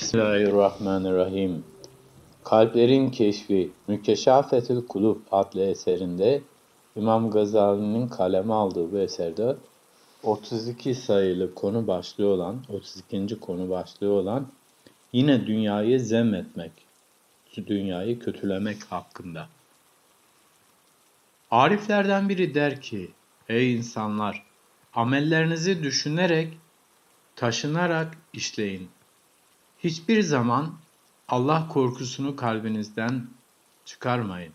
Bismillahirrahmanirrahim. Kalplerin Keşfi Mükteşafetül Kulub adlı eserinde İmam Gazali'nin kaleme aldığı bu eserde 32 sayılı konu başlığı olan, 32. konu başlığı olan yine dünyayı zemmetmek, dünyayı kötülemek hakkında. Ariflerden biri der ki, ey insanlar, amellerinizi düşünerek, taşınarak işleyin. Hiçbir zaman Allah korkusunu kalbinizden çıkarmayın.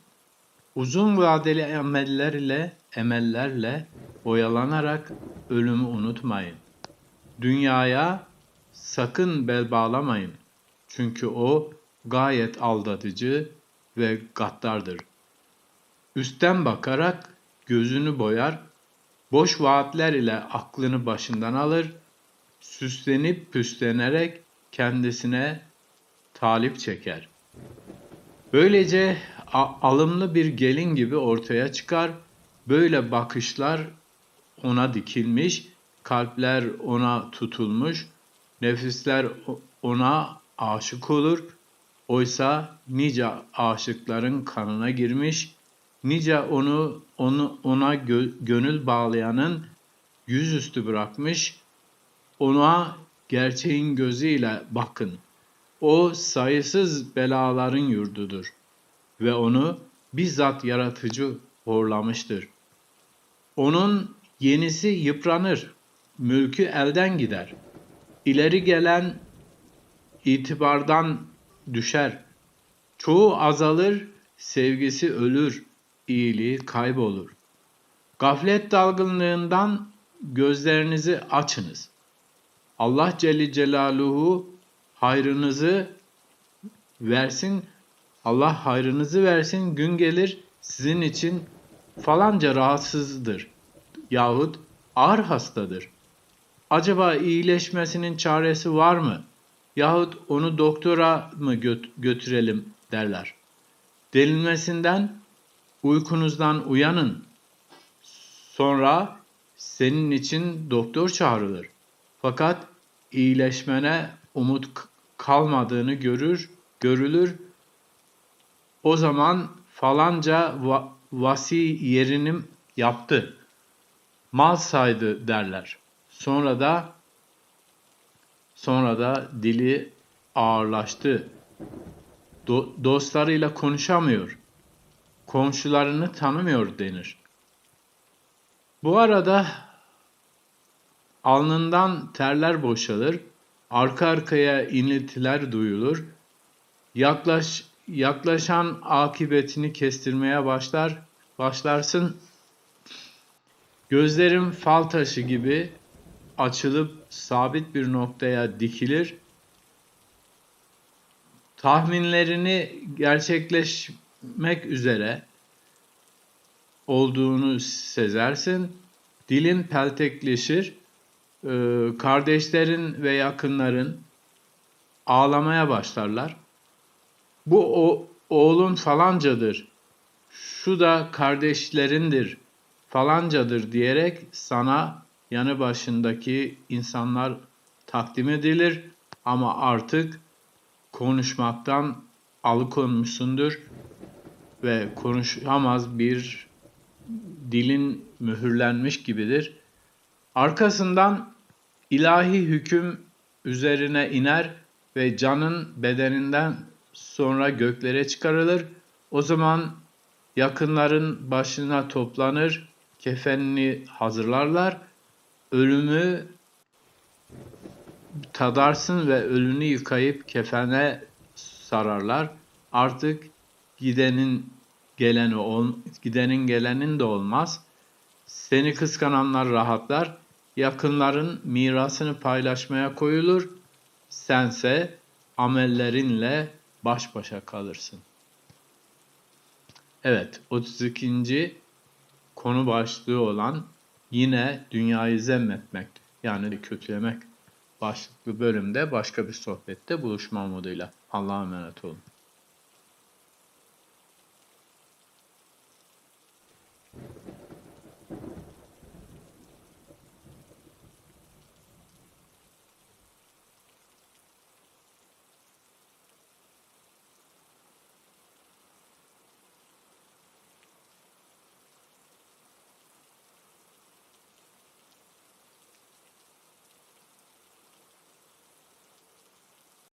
Uzun vadeli emeller ile emellerle oyalanarak ölümü unutmayın. Dünyaya sakın bel bağlamayın. Çünkü o gayet aldatıcı ve gaddardır. Üstten bakarak gözünü boyar, boş vaatler ile aklını başından alır, süslenip püslenerek kendisine talip çeker. Böylece alımlı bir gelin gibi ortaya çıkar. Böyle bakışlar ona dikilmiş, kalpler ona tutulmuş, nefisler ona aşık olur. Oysa nice aşıkların kanına girmiş, nice onu, onu ona gö, gönül bağlayanın yüzüstü bırakmış, ona gerçeğin gözüyle bakın. O sayısız belaların yurdudur ve onu bizzat yaratıcı horlamıştır. Onun yenisi yıpranır, mülkü elden gider. İleri gelen itibardan düşer. Çoğu azalır, sevgisi ölür, iyiliği kaybolur. Gaflet dalgınlığından gözlerinizi açınız. Allah Celle Celaluhu hayrınızı versin. Allah hayrınızı versin. Gün gelir sizin için falanca rahatsızdır yahut ağır hastadır. Acaba iyileşmesinin çaresi var mı? Yahut onu doktora mı göt götürelim derler. Denilmesinden uykunuzdan uyanın. Sonra senin için doktor çağrılır. Fakat iyileşmene umut kalmadığını görür, görülür. O zaman falanca va vasi yerini yaptı. Mal saydı derler. Sonra da sonra da dili ağırlaştı. Do dostlarıyla konuşamıyor. Komşularını tanımıyor denir. Bu arada alnından terler boşalır arka arkaya iniltiler duyulur. Yaklaş, yaklaşan akibetini kestirmeye başlar, başlarsın. Gözlerim fal taşı gibi açılıp sabit bir noktaya dikilir. Tahminlerini gerçekleşmek üzere olduğunu sezersin. Dilin peltekleşir kardeşlerin ve yakınların ağlamaya başlarlar. Bu o, oğlun falancadır, şu da kardeşlerindir, falancadır diyerek sana yanı başındaki insanlar takdim edilir ama artık konuşmaktan alıkonmuşsundur ve konuşamaz bir dilin mühürlenmiş gibidir. Arkasından ilahi hüküm üzerine iner ve canın bedeninden sonra göklere çıkarılır. O zaman yakınların başına toplanır, kefenini hazırlarlar. Ölümü tadarsın ve ölünü yıkayıp kefene sararlar. Artık gidenin geleni ol, gidenin gelenin de olmaz. Seni kıskananlar rahatlar yakınların mirasını paylaşmaya koyulur, sense amellerinle baş başa kalırsın. Evet, 32. konu başlığı olan yine dünyayı zemmetmek yani kötülemek başlıklı bölümde başka bir sohbette buluşma umuduyla. Allah'a emanet olun.